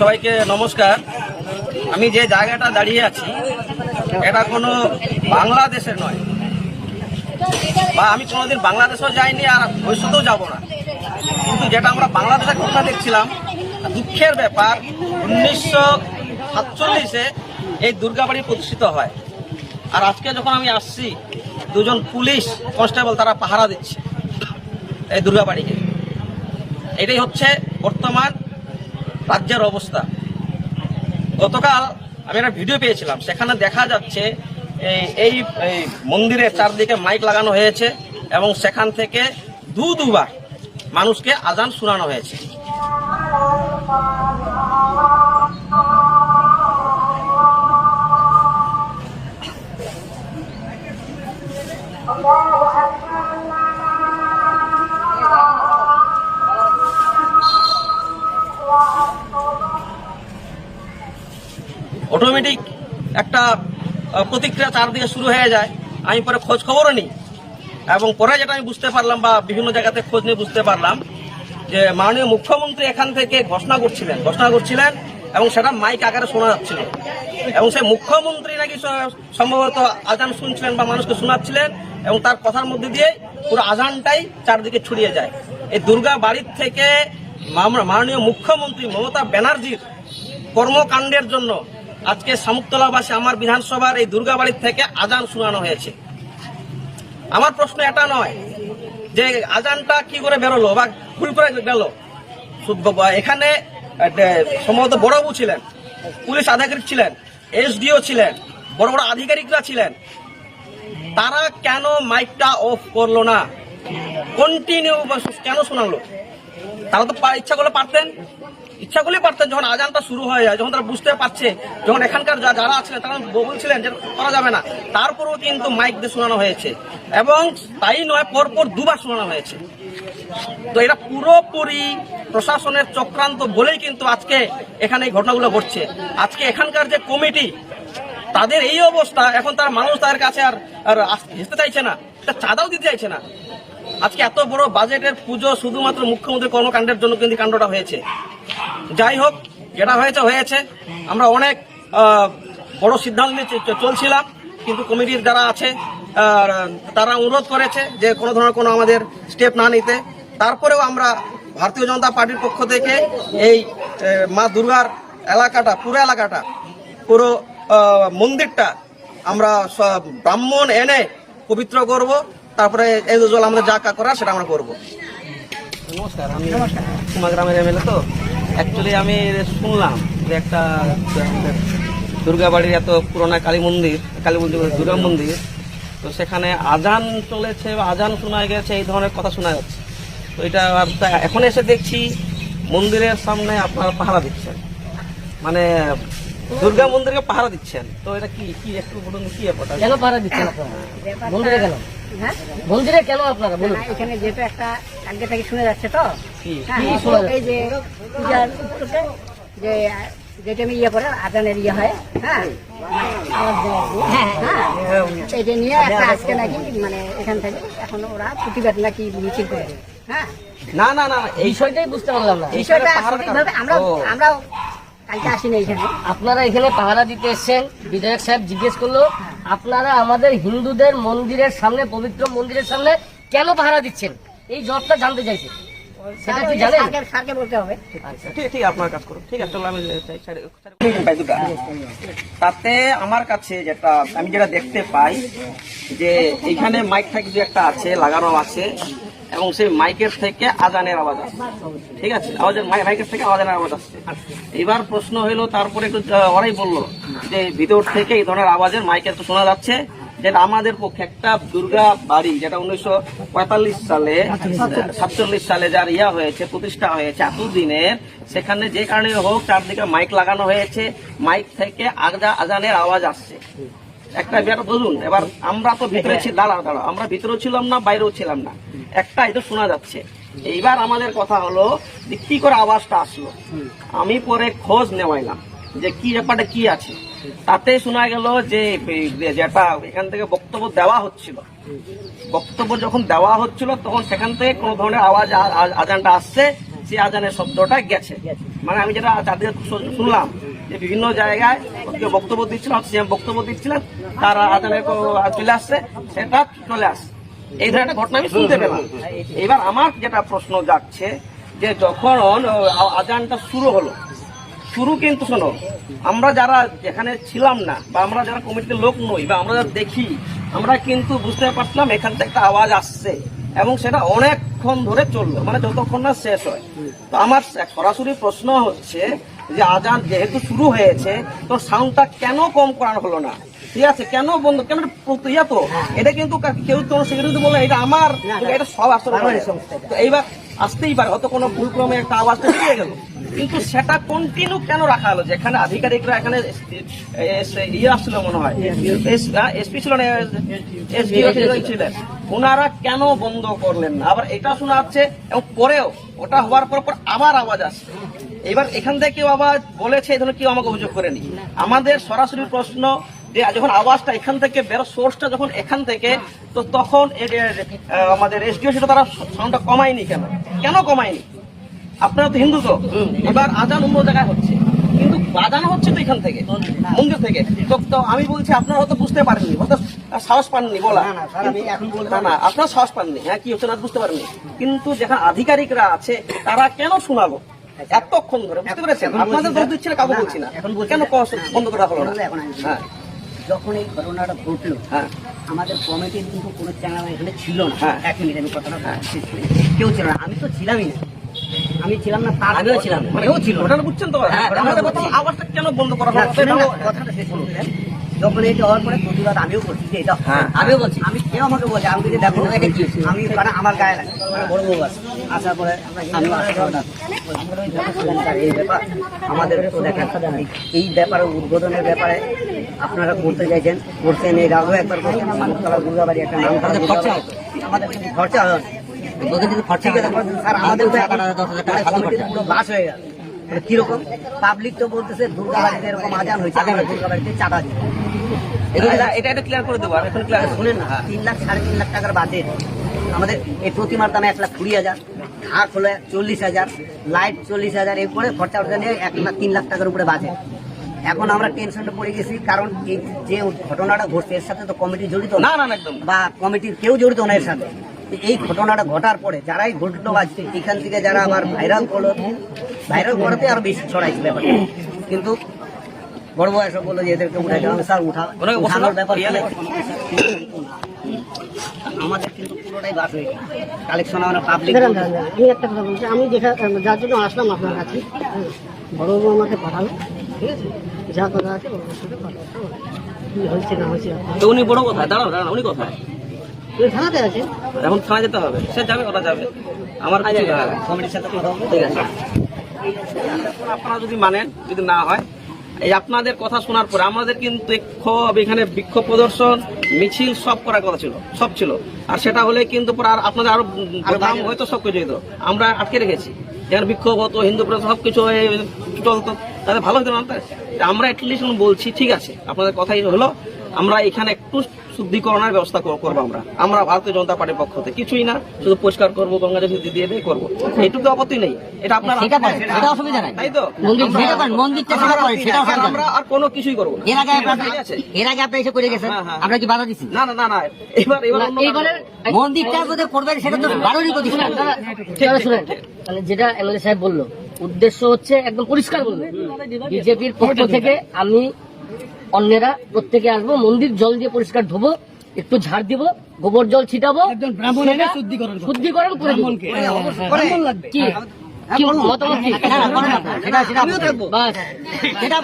সবাইকে নমস্কার। আমি যে জায়গাটা দাঁড়িয়ে আছি, এটা কোনো বাংলাদেশের নয়। বা আমি কোনোদিন বাংলাদেশেও যাইনি আর ভবিষ্যতেও যাব না। কিন্তু যেটা আমরা বাংলাদেশের ঘটনা দেখছিলাম, দুঃখের ব্যাপার, উনিশশো সাতচল্লিশে এই দুর্গাবাড়ি প্রতিষ্ঠিত হয়। আর আজকে যখন আমি আসছি, দুজন পুলিশ কনস্টেবল তারা পাহারা দিচ্ছে এই দুর্গাবাড়িকে। এটাই হচ্ছে বর্তমান রাজ্যের অবস্থা। গতকাল আমি একটা ভিডিও পেয়েছিলাম, সেখানে দেখা যাচ্ছে, এই- মন্দিরের চারদিকে মাইক লাগানো হয়েছে এবং সেখান থেকে দু, দুবার মানুষকে আজান শোনানো হয়েছে। প্রতিক্রিয়া চারদিকে শুরু হয়ে যায়। আমি পরে খোঁজ খবরও নিই। এবং পরে যেটা আমি বুঝতে পারলাম বা বিভিন্ন জায়গাতে খোঁজ নিয়ে বুঝতে পারলাম যে মাননীয় মুখ্যমন্ত্রী এখান থেকে ঘোষণা করছিলেন ঘোষণা করছিলেন এবং সেটা মাইক আকারে শোনা যাচ্ছিল। এবং সেই মুখ্যমন্ত্রী নাকি সম্ভবত আজান শুনছিলেন বা মানুষকে শোনাচ্ছিলেন এবং তার কথার মধ্যে দিয়ে পুরো আজানটাই চারদিকে ছড়িয়ে যায়। এই দুর্গা বাড়ির থেকে মাননীয় মুখ্যমন্ত্রী মমতা ব্যানার্জির কর্মকাণ্ডের জন্য আজকে শামুকতলাবাসী আমার বিধানসভার এই দুর্গাবাড়ির থেকে আজান শোনানো হয়েছে। আমার প্রশ্ন এটা নয় যে আজানটা কি করে বেরোলো বা ভুল করে গেল এখানে সম্ভবত বড়বাবু ছিলেন, পুলিশ আধিকারিক ছিলেন, এসডিও ছিলেন, বড় বড় আধিকারিকরা ছিলেন। তারা কেন মাইকটা অফ করল না? কন্টিনিউ কেন শোনালো? তারা তো ইচ্ছা করলে পারতেন। ইচ্ছা করলেই পারতেন, যখন আজানটা শুরু হয়ে যায়, যখন তারা বুঝতে পারছে, যখন এখানকার যারা আছিলেন তারা বলছিলেন যে করা যাবে না। তারপরেও কিন্তু মাইক দিয়ে শোনানো হয়েছে। এবং তাই নয়, পরপর দুবার শোনানো হয়েছে। তো এটা পুরোপুরি প্রশাসনের চক্রান্ত বলেই কিন্তু আজকে এখানে এই ঘটনাগুলো ঘটছে। আজকে এখানকার যে কমিটি, তাদের এই অবস্থা, এখন তার মানুষ তাদের কাছে আর আর ঘেঁচতে চাইছে না, একটা চাঁদাও দিতে চাইছে না। আজকে এত বড় বাজেটের পুজো শুধুমাত্র মুখ্যমন্ত্রী কর্মকাণ্ডের জন্য কিন্তু কাণ্ডটা হয়েছে। যাই হোক, যেটা হয়েছে হয়েছে। আমরা অনেক বড় সিদ্ধান্ত নিয়ে চলছিলাম, কিন্তু কমিটির যারা আছে তারা অনুরোধ করেছে যে কোনো ধরনের কোনো আমাদের স্টেপ না নিতে। তারপরেও আমরা ভারতীয় জনতা পার্টির পক্ষ থেকে এই মা দুর্গার এলাকাটা, পুরো এলাকাটা, পুরো মন্দিরটা আমরা ব্রাহ্মণ এনে পবিত্র করব। তারপরে এই জল আমাদের যা কা করার সেটা আমরা করব। নমস্কার, আমি কুমাগ্রামের এমএলএ তো। অ্যাকচুয়ালি আমি শুনলাম যে একটা, দুর্গাবাড়ির এত পুরোনা কালী মন্দির কালী মন্দির দুর্গা মন্দির, তো সেখানে আজান চলেছে বা আজান শোনা গেছে, এই ধরনের কথা শোনা যাচ্ছে। তো এটা এখন এসে দেখছি মন্দিরের সামনে আপনারা পাহারা দিচ্ছেন। মানে দুর্গা মন্দিরকে পাহারা দিচ্ছেন। তো এটা কি কি একটু বলুন কি ব্যাপারটা? কেন পাহারা দিচ্ছেন আপনারা? মন্দিরে কেন? হ্যাঁ? মন্দিরে কেন আপনারা? বলুন। এখানে যেহেতু একটা আগে থেকে শুনে যাচ্ছে তো। কি? হ্যাঁ, কি শোনা এই যে পূজার যে যে টাইমে ইয়ে করে আজানের ইয়ে হয় হ্যাঁ। হ্যাঁ হ্যাঁ। এটা নিয়ে একটা আজকে নাকি মানে এখান থেকে এখন ওরা প্রতিবাদ নাকি মিছিল করে হ্যাঁ? না না না এই বিষয়টাই বুঝতে পারলাম না। বিষয়টা পাহাড় সঠিকভাবে আমরা আপনারা এখানে পাহারা দিতে এসেছেন বিধায়ক সাহেব জিজ্ঞেস করল আপনারা আমাদের হিন্দুদের মন্দিরের সামনে পবিত্র মন্দিরের সামনে কেন পাহারা দিচ্ছেন? এই জবটা জানতে চাইছে। সেটা কি জানেন? স্যারকে- স্যারকে বলতে হবে। আচ্ছা। ঠিক ঠিক আপনার কাজ করুন। ঠিক আছে আমি। তাতে আমার কাছে যেটা আমি যেটা দেখতে পাই যে এখানে মাইক ফাইক যে একটা আছে লাগানো আছে। এবং সেই মাইকের থেকে আজানের আওয়াজ আসছে। ঠিক আছে? আওয়াজের মাই- মাইকের থেকে আজানের আওয়াজ আসছে। এবার প্রশ্ন হলো, তারপরে একটু ওরাই বলল যে, ভিতর থেকে এই ধরনের আওয়াজের মাইকের তো শোনা যাচ্ছে যেটা আমাদের পক্ষে একটা দুর্গা বাড়ি, যেটা উনিশশো পঁয়তাল্লিশ সালে, সাতচল্লিশ সালে যার ইয়া হয়েছে, প্রতিষ্ঠা হয়েছে, এতদিনের, সেখানে যে কারণে হোক, চারদিকে মাইক লাগানো হয়েছে, মাইক থেকে আগা আজানের আওয়াজ আসছে। একটা ব্যাপার বলুন এবার আমরা তো ভিতরে ছিল দাঁড়া দাঁড়া আমরা ভিতরেও ছিলাম না, বাইরেও ছিলাম না। একটা এটা শোনা যাচ্ছে। এইবার আমাদের কথা হলো যে কি করে আওয়াজটা আসলো? আমি পরে খোঁজ নেওয়াইলাম যে কি ব্যাপারটা, কি আছে। তাতে শোনা গেল যে যেটা এখান থেকে বক্তব্য দেওয়া হচ্ছিল। বক্তব্য যখন দেওয়া হচ্ছিল, তখন সেখান থেকে কোনো ধরনের আওয়াজ আজানটা আসছে যে আজানের শব্দটা গেছে। মানে আমি যেটা শু- শুনলাম যে বিভিন্ন জায়গায় বক্তব্য দিচ্ছিলেন সিএম বক্তব্য দিচ্ছিলেন, তারা কো- চলে আসছে, সেটা চলে আসছে। এই ধরনের একটা ঘটনা আমি শুনতে পেলাম। এবার আমার যেটা প্রশ্ন যাচ্ছে, যে যখন আজানটা শুরু হলো, শুরু কিন্তু শোনো, আমরা যারা যেখানে ছিলাম না, বা আমরা যারা কমিটির লোক নই, বা আমরা যারা দেখি, আমরা কিন্তু বুঝতে পারছিলাম এখান থেকে একটা আওয়াজ আসছে, এবং সেটা অনেকক্ষণ ধরে চলল মানে যতক্ষণ না শেষ হয়। তো আমার সরাসরি প্রশ্ন হচ্ছে যে আজান যেহেতু শুরু হয়েছে তো সাউন্ডটা কেন কম করানো হলো না? ঠিক আছে? কেন বন্ধ? কেন ইয়া তো? এটা কিন্তু কেউ তো সেক্রেটারি বলে এটা আমার এটা সব আসলে তো এইবার আসতেই পারে হয়তো কোনো ভুল ক্রমে একটা আওয়াজটা বেরিয়ে গেল। কিন্তু সেটা কন্টিনিউ কেন রাখা হলো? যেখানে আধিকারিকরা এখানে ইয়ে আসছিল মনে হয়। এসপি। ছিল না ছিলেন ওনারা কেন বন্ধ করলেন না? আবার এটা শোনা যাচ্ছে এবং পরেও ওটা হওয়ার পর পর আবার আওয়াজ আসছে। এবার এখান থেকে কেউ আবার বলেছে এই ধরনের কেউ আমাকে অভিযোগ করেনি। আমাদের সরাসরি প্রশ্ন যে যখন আওয়াজটা এখান থেকে বেরো সোর্সটা যখন এখান থেকে তো তখন আমাদের এসডিও সেটা তারা সাউন্ডটা কমায়নি কেন? কেন কমায়নি? আপনারা তো হিন্দু তো। এবার আজান অন্য জায়গায় হচ্ছে। কিন্তু বাজানো হচ্ছে তো এখান থেকে মন্দির থেকে। তো তো আমি বলছি আপনারা হয়তো বুঝতে পারেননি হয়তো সাহস পাননি বলা। না না আপনারা সাহস পাননি হ্যাঁ কি হচ্ছে না বুঝতে পারেননি। কিন্তু যেখানে আধিকারিকরা আছে তারা কেন শোনালো? এতক্ষণ ধরে বুঝতে পেরেছেন? আপনাদের দোষ দিচ্ছে না কাউকে বলছি না। কেন বন্ধ করা হলো না। এখন হ্যাঁ। যখন এই ঘটনাটা ঘটলো হ্যাঁ। আমাদের কমিটির কিন্তু কোনো চ্যানেল এখানে ছিল না। হ্যাঁ। এক মিনিট আমি কথাটা কেউ ছিল না। আমি তো ছিলামই না। আমি ছিলাম না তার আমিও ছিলাম কেউ ছিল। ঘটনা বুঝছেন তো? হ্যাঁ, আওয়াজটা কেন বন্ধ করা হলো? কথাটা শেষ করুন। যখন এটা হওয়ার পরে প্রতিবাদ আমিও করছি যে এটা হ্যাঁ। আমিও বলছি আমি কেউ আমাকে বলছে আমি যদি দেখো এটা কি? আমি মানে আমার গায়ে লাগে। মানে বড় বউ আছে। আসার পরে আমি এই ব্যাপার। আমাদের তো দেখা এই ব্যাপারে উদ্বোধনের ব্যাপারে আপনারা করতে চাইছেন করছেন এর আগেও একবার করছেন মানবতলা দুর্গাবাড়ি একটা নাম দুর্গাবাড়ি। আমাদের খরচা হয় খরচা স্যার আমাদের কমিটিতে পুরো হয়ে গেল। মানে কীরকম? পাবলিক তো বলতেছে দুর্গাবাড়িতে এরকম আজান হয়েছে। দুর্গাবাড়িতে চাঁদা দিই। এটা এটা ক্লিয়ার করে দেবো আমি এখন ক্লিয়ার শুনেন না। তিন লাখ সাড়ে তিন লাখ টাকার বাজেট। আমাদের এই প্রতিমার দামে এক লাখ কুড়ি হাজার ঢাক হলো চল্লিশ হাজার লাইট চল্লিশ হাজার এরপরে খরচা খরচা নিয়ে এক লাখ তিন লাখ টাকার উপরে বাজেট। এখন আমরা টেনশনটা পড়ে গেছি কারণ এই যে ঘটনাটা ঘটছে এর সাথে তো কমিটি জড়িত না। না একদম বা কমিটির কেউ জড়িত না এর সাথে। এই ঘটনাটা ঘটার পরে যারাই ঘটলো বা এখান থেকে যারা আবার ভাইরাল করল ভাইরাল করাতে আরও বেশি ছড়াইছে ব্যাপারটা। কিন্তু বড় বয়স বলল যে এদেরকে উঠে গেলাম স্যার উঠা ওনাকে বসানো। উঠানোর ব্যাপার ইয়ালে। আমাদের কিন্তু পুরোটাই বাস হয়ে কালেকশন আমরা পাবলিক দাঁড়ান, দাঁড়ান, দাঁড়ান। আমি একটা কথা বলছি। আমি যেটা যার জন্য আসলাম আপনার কাছে হ্যাঁ, বড়বাবু আমাকে পাঠালো ঠিক আছে? যা কথা আছে বড়বাবুর সাথে কথা বলব। হয়েছে না হয়েছে তো উনি বড় কোথায় দাঁড়াও দাঁড়াও উনি তুমি থানাতে আছে। এখন থানা যেতে হবে। সে যাবে ওরা যাবে। আমার কিছু যায় না। কমিটির সাথে কথা বলব ঠিক আছে। আপনারা যদি মানেন যদি না হয় এই আপনাদের কথা শোনার পরে আমাদের কিন্তু ক্ষোভ এখানে বিক্ষোভ প্রদর্শন মিছিল সব করার কথা ছিল সব ছিল। আর সেটা হলে কিন্তু আর আপনাদের আরও দাম হয়তো সব কিছু হতো আমরা আটকে রেখেছি। এখানে বিক্ষোভ হতো হিন্দু সব কিছু হয়ে চলতো। তাহলে ভালো হতো না? আমরা অ্যাটলিস্ট বলছি ঠিক আছে। আপনাদের কথাই হলো। আমরা এখানে একটু শুদ্ধিকরণের ব্যবস্থা করব আমরা। আমরা ভারতীয় জনতা পার্টির পক্ষ থেকে। কিছুই না শুধু পরিষ্কার করব গঙ্গা জল দিয়ে দিয়ে করব। এইটুকু আপত্তি নেই। এটা আপনার সেটা অসুবিধা নাই। তাই তো? আমরা- সেটা করেন, মন্দিরটা সেটা করেন, সেটা আর অসুবিধা আমরা নাই। আর কোনো কিছুই করব এর আগে আপনার ঠিক আছে? এর আগে আপনি এসে করে গেছেন। হ্যাঁ, হ্যাঁ। আমরা কি বাধা দিচ্ছি না না না না। এবার এবার না, অন্য এইবারে মন্দিরটা যদি করবেন সেটা তো বারোরই প্রতিষ্ঠান শুনেন মানে যেটা এমএলএ সাহেব বলল উদ্দেশ্য হচ্ছে একদম পরিষ্কার বলবে। বিজেপির পক্ষ থেকে আমি অন্যেরা প্রত্যেকে আসব মন্দির জল দিয়ে পরিষ্কার ধোবো একটু ঝাড় দিব গোবর জল ছিটাবো শুদ্ধিকরণ করে কি মতামত কি। সেটা সেটা বাস সেটা।